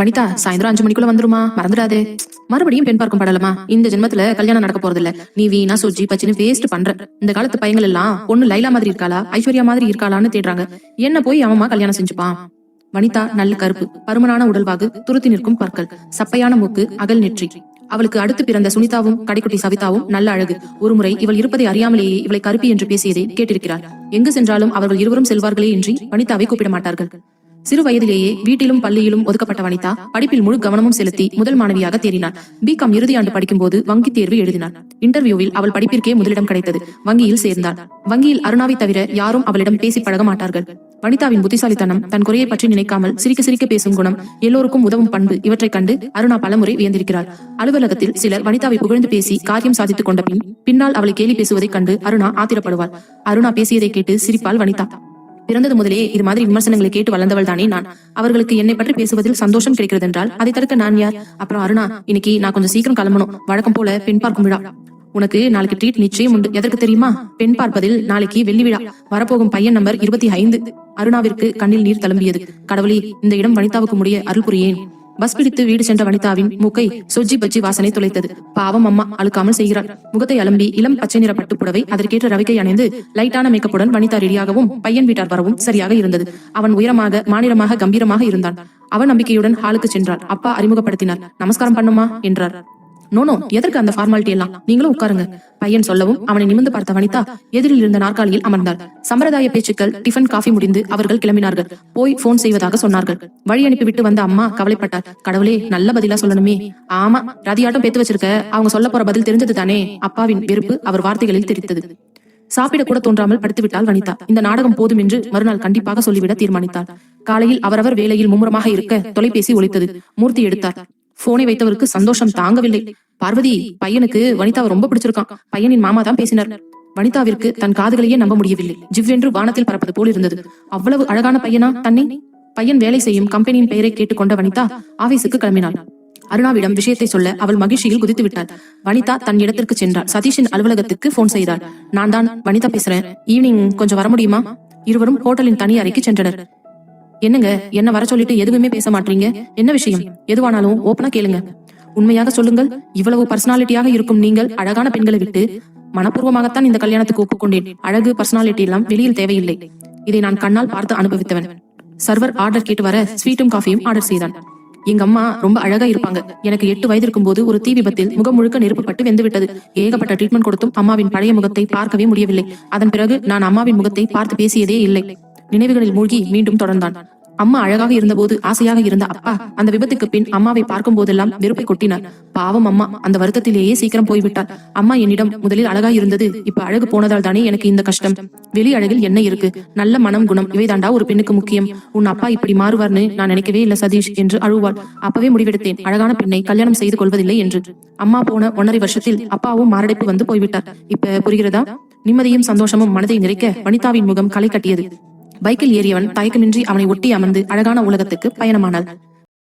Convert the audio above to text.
வனிதா சாயந்தரம் அஞ்சு மணிக்குள்ள வந்துருமா? மறந்துடாதே. மறுபடியும் பெண் பார்க்கும் படலமா இந்த ஜென்மத்துல கல்யாணம் நடக்க போறது இல்ல நீ வீணா சுஜி பச்சின்னு வேஸ்ட் பண்ற. இந்த காலத்து பையங்கள் எல்லாம் பொண்ணு லைலா மாதிரி இருக்காளா? ஐஸ்வர்யா மாதிரி இருக்காளான்னு தேடுறாங்க. என்ன போய் அவமா கல்யாணம் செஞ்சுப்பான் வனிதா நல்ல கருப்பு. பருமனான உடல்வாகு துருத்தி நிற்கும் பற்கள். சப்பையான மூக்கு அகல் நெற்றி. அவளுக்கு அடுத்து பிறந்த சுனிதாவும் கடைக்குட்டி சவிதாவும் நல்ல அழகு. ஒருமுறை இவள் இருப்பதை அறியாமலேயே இவளை கருப்பி என்று பேசியதை கேட்டிருக்கிறார். எங்கு சென்றாலும் அவர்கள் இருவரும் செல்வார்களே இன்றி வனிதாவை கூப்பிட மாட்டார்கள். சிறு வயதிலேயே வீட்டிலும் பள்ளியிலும் ஒதுக்கப்பட்ட வனிதா படிப்பில் முழு கவனமும் செலுத்தி முதல் மாணவியாக தேறினார். பிகாம் இறுதி ஆண்டு படிக்கும்போது வங்கி தேர்வு எழுதினார். இன்டர்வியூவில் அவள் படிப்பிற்கே முதலிடம் கிடைத்தது. வங்கியில் சேர்ந்தார். வங்கியில் அருணாவை தவிர யாரும் அவளிடம் பேசி பழக மாட்டார்கள். வனிதாவின் புத்திசாலித்தனம் தன் குறையை பற்றி நினைக்காமல் சிரிக்க சிரிக்க பேசும் குணம் எல்லோருக்கும் உதவும் பண்பு இவற்றைக் கண்டு அருணா பலமுறை வியந்திருக்கிறார். அலுவலகத்தில் சிலர் வனிதாவை புகழ்ந்து பேசி காரியம் சாதித்துக் கொண்ட பின் பின்னால் அவளை கேலி பேசுவதைக் கண்டு அருணா ஆத்திரப்படுவாள். அருணா பேசியதை கேட்டு சிரிப்பால் வனிதா. பிறந்தது முதலே இது மாதிரி விமர்சனங்களை கேட்டு வளர்ந்தவள் தானே நான். அவர்களுக்கு என்னை பற்றி பேசுவதில் சந்தோஷம் கிடைக்கிறது என்றால் அதை தடுக்க நான் யார்? அப்புறம் அருணா இன்னைக்கு நான் கொஞ்சம் சீக்கிரம் கிளம்பணும். வழக்கம் போல பெண் பார்க்கும் விழா. உனக்கு நாளைக்கு ட்ரீட் நிச்சயம் உண்டு. எதற்கு தெரியுமா? பெண் பார்ப்பதில் நாளைக்கு வெள்ளி விழா. வரப்போகும் பையன் நம்பர் இருபத்தி ஐந்து. அருணாவிற்கு கண்ணில் நீர் தழும்பியது. கடவுளே இந்த இடம் வனிதாவுக்கு முடிய அருள் புரியேன். பஸ் பிடித்து வீடு சென்ற வனிதாவின் மூக்கை சொஜ்ஜி பஜ்ஜி வாசனை துளைத்தது. பாவம் அம்மா அழுக்காமல் செய்கிறாள். முகத்தை அலம்பி இளம் பச்சை நிற பட்டு புடவை அதற்கேற்ற ரவிக்கை அணிந்து லைட்டான மேக்கப்புடன் வனிதா ரெடியாகவும் பையன் வீட்டார் வரவும் சரியாக இருந்தது. அவன் உயரமாக மாநிலமாக கம்பீரமாக இருந்தான். அவன் நம்பிக்கையுடன் ஹாலுக்கு சென்றாள். அப்பா அறிமுகப்படுத்தினார். நமஸ்காரம் பண்ணுமா? என்றார். நோனோ எதற்கு அந்த ஃபார்மாலிட்டி எல்லாம்? நீங்களும் உட்காருங்க. பையன் சொல்லவும் அவனை நிமிர்ந்து பார்த்த வனிதா எதிரில் இருந்த நாற்காலியில் அமர்ந்தார் சம்பிரதாய பேச்சுக்கள் டிஃபன் காஃபி முடிந்து அவர்கள் கிளம்பினார்கள். போய் போன் செய்வதாக சொன்னார்கள். வழி அனுப்பிவிட்டு வந்த அம்மா கவலைப்பட்டார். கடவுளே நல்ல பதிலா சொல்லணுமே. ஆமா ரதியாட்டம் பேத்து வச்சிருக்க. அவங்க சொல்ல போற பதில் தெரிஞ்சது தானே. அப்பாவின் வெறுப்பு அவர் வார்த்தைகளில் தெரித்தது. சாப்பிட கூட தோன்றாமல் படுத்துவிட்டால் வனிதா. இந்த நாடகம் போதும் என்று மறுநாள் கண்டிப்பாக சொல்லிவிட தீர்மானித்தார் காலையில் அவரவர் வேலையில் மும்முரமாக இருக்க தொலைபேசி ஒழித்தது மூர்த்தி எடுத்தார். போனை வைத்தவருக்கு சந்தோஷம் தாங்கவில்லை. பார்வதி பையனுக்கு வனிதாவை ரொம்ப பிடிச்சிருக்கான். பையனின் மாமா தான் பேசினார். வனிதாவிற்கு தன் காதுகளையே நம்ப முடியவில்லை. ஜிவ்வென்று வானத்தில் பறப்பது போல் இருந்தது. அவ்வளவு அழகான பையனா தன்னை? பையன் வேலை செய்யும் கம்பெனியின் பெயரை கேட்டுக்கொண்ட வனிதா ஆபீஸுக்கு கிளம்பினாள். அருணாவிடம் விஷயத்தை சொல்ல அவள் மகிழ்ச்சியில் குதித்து விட்டாள். வனிதா தன் இடத்திற்கு சென்றாள். சதீஷின் அலுவலகத்துக்கு போன் செய்தாள். நான் தான் வனிதா பேசுறேன். ஈவினிங் கொஞ்சம் வர முடியுமா? இருவரும் ஹோட்டலின் தனி அறைக்கு சென்றனர். என்னங்க? என்ன வர சொல்லிட்டு எதுவுமே பேச மாட்டீங்க? என்ன விஷயம்? எதுவானாலும் ஓப்பனா கேளுங்க. உண்மையாக சொல்லுங்கள் இவ்வளவு பர்சனாலிட்டியாக இருக்கும் நீங்கள் அழகான பெண்களை விட்டு மனப்பூர்வமாகத்தான் இந்த கல்யாணத்துக்கு ஒப்புக்கொண்டேன். அழகு பர்சனாலிட்டி எல்லாம் வெளியில் தேவையில்லை. இதை நான் கண்ணால் பார்த்து அனுபவித்தவன். சர்வர் ஆர்டர் கேட்டு வர ஸ்வீட்டும் காஃபியும் ஆர்டர் செய்தான். எங்க அம்மா ரொம்ப அழகா இருப்பாங்க. எனக்கு எட்டு வயது இருக்கும்போது ஒரு தீ விபத்தில் முகம் முழுக்க நெருப்புப்பட்டு வெந்து விட்டது ஏகப்பட்ட ட்ரீட்மெண்ட் கொடுத்தும் அம்மாவின் பழைய முகத்தை பார்க்கவே முடியவில்லை. அதன் பிறகு நான் அம்மாவின் முகத்தை பார்த்து பேசியதே இல்லை. நினைவுகளில் மூழ்கி மீண்டும் தொடர்ந்தான். அம்மா அழகாக இருந்தபோது ஆசையாக இருந்த அப்பா அந்த விபத்துக்கு பின் அம்மாவை பார்க்கும் போதெல்லாம் வெறுப்பை கொட்டினார் பாவம் அம்மா அந்த வருத்தத்திலேயே சீக்கிரம் போய்விட்டார் அம்மா என்னிடம் முதலில் அழகா இருந்தது இப்ப அழகு போனதால் தானே எனக்கு இந்த கஷ்டம். வெளி அழகில் என்ன இருக்கு? நல்ல மனம் குணம் இவைதாண்டா ஒரு பெண்ணுக்கு முக்கியம். உன் அப்பா இப்படி மாறுவார்னு நான் நினைக்கவே இல்ல சதீஷ் என்று அழுவாள். அப்பவே முடிவெடுத்தேன். அழகான பெண்ணை கல்யாணம் செய்து கொள்வதில்லை என்று. அம்மா போன ஒன்றரை வருஷத்தில் அப்பாவும் மாரடைப்பு வந்து போய்விட்டார். இப்ப புரிகிறதா? நிம்மதியும் சந்தோஷமும் மனதை நிறைக்க வனிதாவின் முகம் களை கட்டியது. பைக்கில் ஏறியவன் தயக்கமின்றி அவனை ஒட்டி அமர்ந்து அழகான உலகத்துக்கு பயணமானாள்.